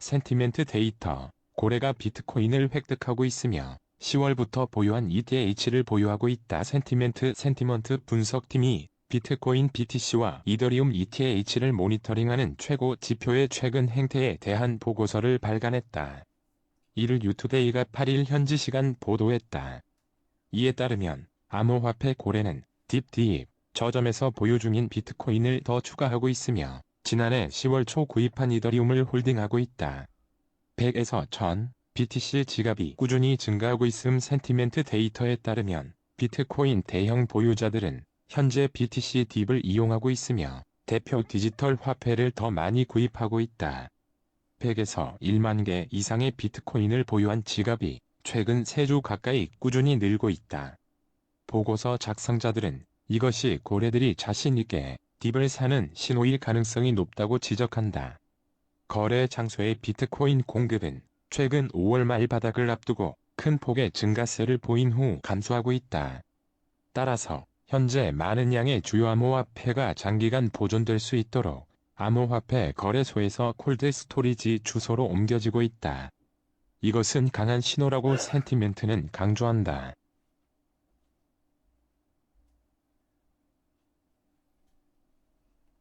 센티멘트 데이터, 고래가 비트코인을 획득하고 있으며 10월부터 보유한 ETH를 보유하고 있다. 센티멘트 센티먼트 분석팀이 비트코인 BTC와 이더리움 ETH를 모니터링하는 최고 지표의 최근 행태에 대한 보고서를 발간했다. 이를 유투데이가 8일 현지 시간 보도했다. 이에 따르면 암호화폐 고래는 딥딥 저점에서 보유 중인 비트코인을 더 추가하고 있으며 지난해 10월 초 구입한 이더리움을 홀딩하고 있다. 100에서 1000 BTC 지갑이 꾸준히 증가하고 있음 센티멘트 데이터에 따르면 비트코인 대형 보유자들은 현재 BTC 딥을 이용하고 있으며 대표 디지털 화폐를 더 많이 구입하고 있다. 100에서 1만 개 이상의 비트코인을 보유한 지갑이 최근 3주 가까이 꾸준히 늘고 있다. 보고서 작성자들은 이것이 고래들이 자신있게 딥을 사는 신호일 가능성이 높다고 지적한다. 거래 장소의 비트코인 공급은 최근 5월 말 바닥을 앞두고 큰 폭의 증가세를 보인 후 감소하고 있다. 따라서 현재 많은 양의 주요 암호화폐가 장기간 보존될 수 있도록 암호화폐 거래소에서 콜드 스토리지 주소로 옮겨지고 있다. 이것은 강한 신호라고 센티멘트는 강조한다.